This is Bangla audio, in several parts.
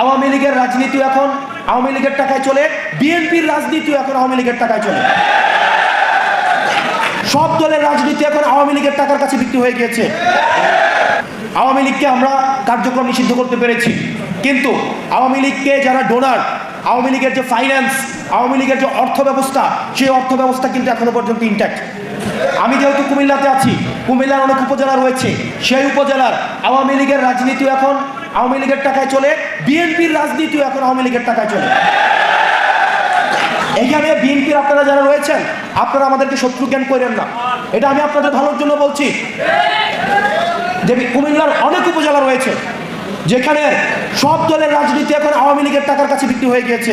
আওয়ামী লীগের রাজনীতি এখন আওয়ামী লীগের টাকায় চলে, বিএনপির রাজনীতি এখন আওয়ামী লীগের টাকায় চলে। সব দলের রাজনীতি এখন আওয়ামী লীগের টাকার কাছে বিক্রি হয়ে গিয়েছে। আওয়ামী লীগকে আমরা কার্যক্রম নিষিদ্ধ করতে পেরেছি। কিন্তু আওয়ামী লীগকে যারা ডোনার আওয়ামী লীগের যে ফাইন্যান্স আওয়ামী লীগের যে অর্থ ব্যবস্থা সেই অর্থ ব্যবস্থা কিন্তু এখনও পর্যন্ত ইন্ট্যাক্ট আমি যেহেতু কুমিল্লাতে আছি, কুমিল্লার অনেক উপজেলা রয়েছে, সেই উপজেলার আওয়ামী লীগের রাজনীতি এখন আওয়ামী লীগের টাকায় চলে, বিএনপির রাজনীতিও এখন আওয়ামী লীগের টাকায় চলে। এইখানে বিএনপির আপনারা যারা রয়েছেন, আপনারা আমাদেরকে শত্রু জ্ঞান করেন না। এটা আমি আপনাদের ভালোর জন্য বলছি। যে কুমিল্লার অনেক উপজেলা রয়েছে, যেখানে সব দলের রাজনীতি এখন আওয়ামী লীগের টাকার কাছে বিক্রি হয়ে গিয়েছে।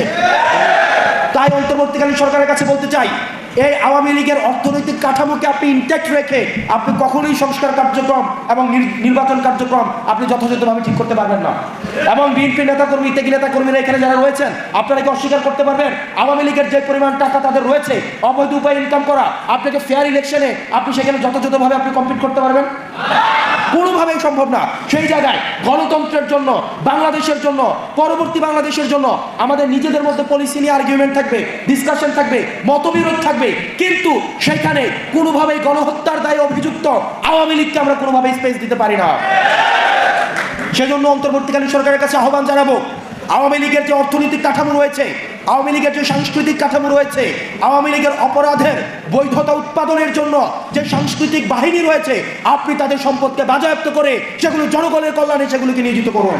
তাই অন্তর্বর্তীকালীন সরকারের কাছে বলতে চাই এই আওয়ামী লীগের অর্থনৈতিক কাঠামোকে আপনি ইনট্যাক্ট রেখে আপনি কখনোই সংস্কার কার্যক্রম এবং নির- নির্বাচন কার্যক্রম আপনি যথাযথভাবে ঠিক করতে পারবেন না। এবং বিএনপি নেতাকর্মী ইত্যাদি নেতাকর্মীরা এখানে যারা রয়েছেন, আপনারা কি অস্বীকার করতে পারবেন? আওয়ামী লীগের যে পরিমাণ টাকা তাদের রয়েছে, অবৈধ উপায় ইনকাম করা, আপনাকে ফেয়ার ইলেকশনে আপনি সেখানে যথাযথভাবে আপনি কমপ্লিট করতে পারবেন? কোনোভাবেই সম্ভব না। সেই জায়গায় গণতন্ত্রের জন্য, বাংলাদেশের জন্য, পরবর্তী বাংলাদেশের জন্য আমাদের নিজেদের মধ্যে পলিসি নিয়ে আর্গুমেন্ট থাকবে ডিসকাশন থাকবে, মতবিরোধ থাকবে। কিন্তু সেখানে কোনোভাবেই গণহত্যার দায়ে অভিযুক্ত আওয়ামী লীগকে আমরা কোনোভাবেই স্পেস দিতে পারি না। সেজন্য অন্তর্বর্তীকালীন সরকারের কাছে আহ্বান জানাব আওয়ামী লীগের যে অর্থনৈতিক কাঠামো রয়েছে, আওয়ামী লীগের যে সাংস্কৃতিক কাঠামো রয়েছে, আওয়ামী লীগের অপরাধের বৈধতা উৎপাদনের জন্য যে সাংস্কৃতিক বাহিনী রয়েছে, আপনি তাদের সম্পদকে বাজেয়াপ্ত করে সেগুলো জনগণের কল্যাণে সেগুলোকে নিয়োজিত করুন।